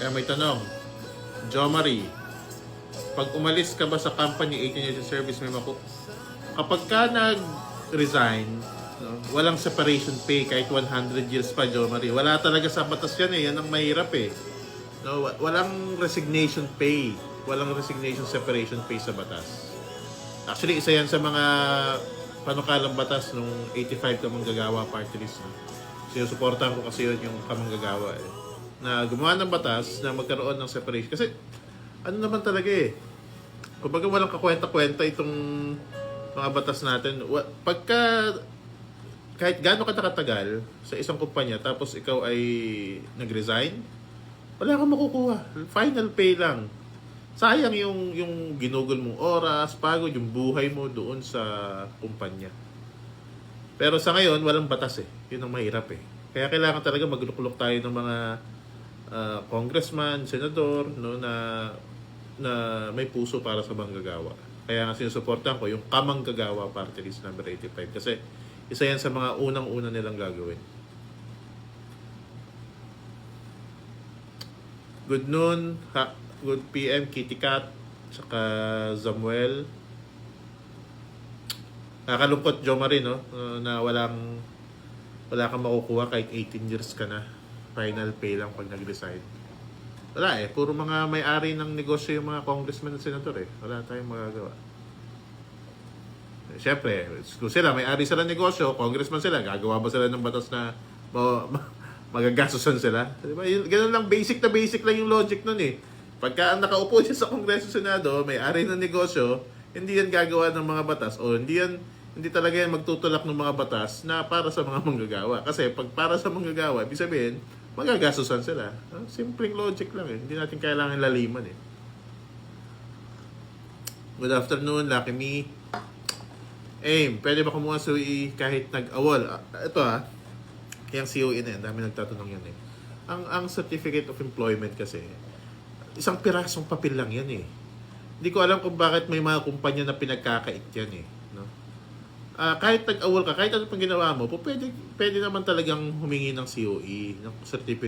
Kaya may tanong, Jo Marie, pag umalis ka ba sa company 18 years of service, may maku... Kapag ka nag-resign, no, walang separation pay kahit 100 years pa, Jo Marie. Wala talaga sa batas yan eh. Yan ang mahirap eh. No, wa- walang resignation pay. Walang resignation separation pay sa batas. Actually, isa yan sa mga panukalang batas nung 85 ka manggagawa party list. No? Sinusuportahan ko kasi yun yung kamanggagawa eh. Na gumawa ng batas na magkaroon ng separation. Kasi ano naman talaga eh. Kumbaga walang kakwenta-kwenta itong mga batas natin. Pagka kahit gaano ka sa isang kumpanya tapos ikaw ay nag-resign, wala kang makukuha. Final pay lang. Sayang yung yung ginugol mong oras, pagod yung buhay mo doon sa kumpanya. Pero sa ngayon, walang batas eh. Yun ang mahirap eh. Kaya kailangan talaga magluklok tayo ng mga ah, congressman, senador, no, na na may puso para sa manggagawa. Kaya nga sinusuportahan ko yung kamanggagawa party list number 85 kasi isa yan sa mga unang-una nilang gagawin. Good noon, ha, good PM, Kitty Cat, saka Samuel. Nakakalungkot, Jo Marie, no? Uh, na walang, wala kang makukuha kahit 18 years ka na. Final pay lang pag nag-resign. Wala eh, puro mga may-ari ng negosyo yung mga congressman at senator eh. Wala tayong magagawa. Eh, Siyempre, kung sila, may-ari sila ng negosyo, congressman sila, gagawa ba sila ng batas na ma- ma- magagastusan sila? Di ba? Yun- Ganun lang, basic na basic lang yung logic nun eh. Pagka ang nakaupo siya sa Kongreso Senado, may-ari ng negosyo, hindi yan gagawa ng mga batas o hindi yan hindi talaga yan magtutulak ng mga batas na para sa mga manggagawa. Kasi pag para sa manggagawa, ibig sabihin, magagastusan sila. Ah, Simpleng logic lang eh. Hindi natin kailangan laliman eh. Good afternoon, Lucky Me. Aim, pwede ba kumuha sa UI kahit nag-awol? Ah, ito ah, yung COE na yan, dami nagtatanong yan eh. Ang, ang Certificate of Employment kasi, isang pirasong papel lang yan eh. Hindi ko alam kung bakit may mga kumpanya na pinagkakait yan eh. Ah, kahit nag-awol ka, kahit ano pang ginawa mo, pwede, pwede naman talagang humingi ng COE, ng Certificate